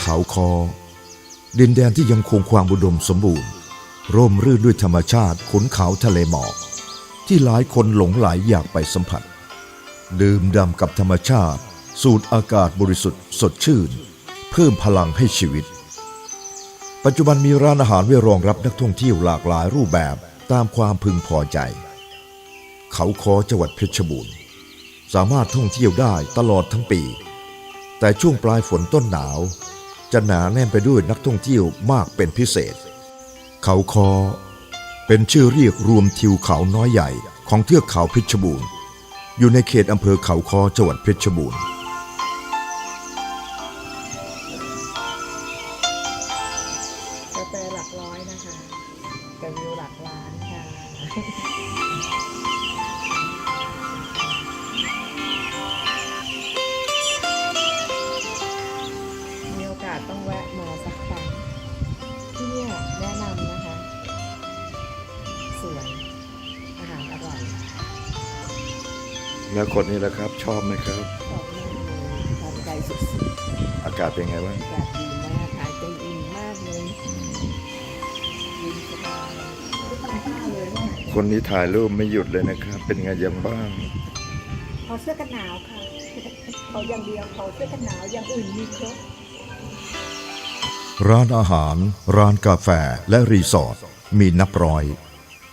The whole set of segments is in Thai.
เขาคอ ดินแดนที่ยังคงความอุดมสมบูรณ์ ร่มรื่นด้วยธรรมชาติขนเขาทะเลหมอก ที่หลายคนหลงไหลอยากไปสัมผัส ดื่มด่ำกับธรรมชาติ สูดอากาศบริสุทธิ์สดชื่น เพิ่มพลังให้ชีวิต ปัจจุบันมีร้านอาหารไว้รองรับนักท่องเที่ยวหลากหลายรูปแบบตามความพึงพอใจ เขาคอจังหวัดเพชรบูรณ์ สามารถท่องเที่ยวได้ตลอดทั้งปี แต่ช่วงปลายฝนต้นหนาว จะหนาแน่นไปด้วยนักท่องเที่ยวมากเป็นพิเศษ เขาคอ เป็นชื่อเรียกรวมทิวเขาน้อยใหญ่ของเทือกเขาเพชรบูรณ์ อยู่ในเขตอำเภอเขาคอจังหวัดเพชรบูรณ์กาแฟหลักร้อยนะคะแต่วิวหลักล้านค่ะ อาหารอร่อยแล้วคนนี้แหละครับ ชอบไหมครับ ชอบมากเลยทานใจสุดอากาศเป็นไงบ้างๆอากาศดีมากหายใจอิ่มมากเลยเย็นสบายไม่ต้องผ้าเลยว่าไหนคนนี้ถ่ายรูปไม่หยุดเลยนะครับ เป็นไงยังบ้าง ขอเสื้อกันหนาวค่ะขออย่างเดียวขอเสื้อกันหนาวอย่างอื่นมีครบ ร้านอาหาร ร้านกาแฟและรีสอร์ทมีนับร้อย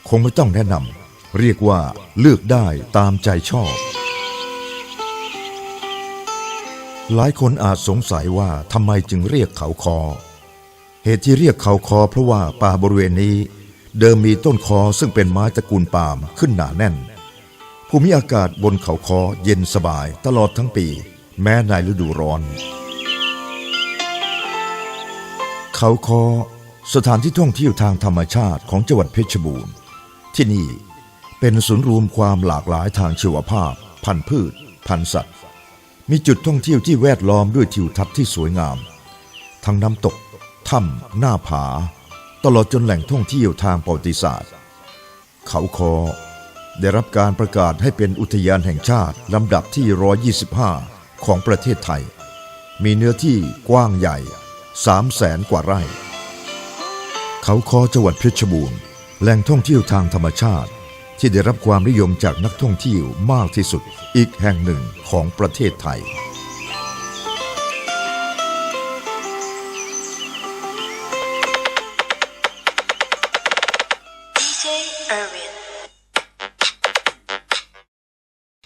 คงไม่ต้องแนะนำ เรียกว่าเลือกได้ตามใจชอบ หลายคนอาจสงสัยว่าทำไมจึงเรียกเขาคอ เหตุที่เรียกเขาคอเพราะว่าป่าบริเวณนี้ เดิมมีต้นคอซึ่งเป็นไม้ตระกูลปาล์มขึ้นหนาแน่น ภูมิอากาศบนเขาคอเย็นสบายตลอดทั้งปี แม้ในฤดูร้อน เขาคอสถานที่ท่องเที่ยวทางธรรมชาติของจังหวัดเพชรบูรณ์ ที่นี่ เป็นศูนย์รวมความหลากหลายทางชีวภาพ พันธุ์พืช พันธุ์สัตว์ มีจุดท่องเที่ยวที่แวดล้อมด้วยทิวทัศน์ที่สวยงาม ทั้งน้ำตก ถ้ำ หน้าผา ตลอดจนแหล่งท่องเที่ยวทางประวัติศาสตร์ เขาคอ ได้รับการประกาศให้เป็นอุทยานแห่งชาติลำดับที่ 125 ของประเทศไทย มีเนื้อที่กว้างใหญ่3แสนกว่าไร่ เขาคอจังหวัดเพชรบูรณ์ แหล่งท่องเที่ยวทางธรรมชาติ ที่ได้รับความนิยมจากนักท่องเที่ยวมากที่สุดอีกแห่งหนึ่งของประเทศไทย DJ Irwin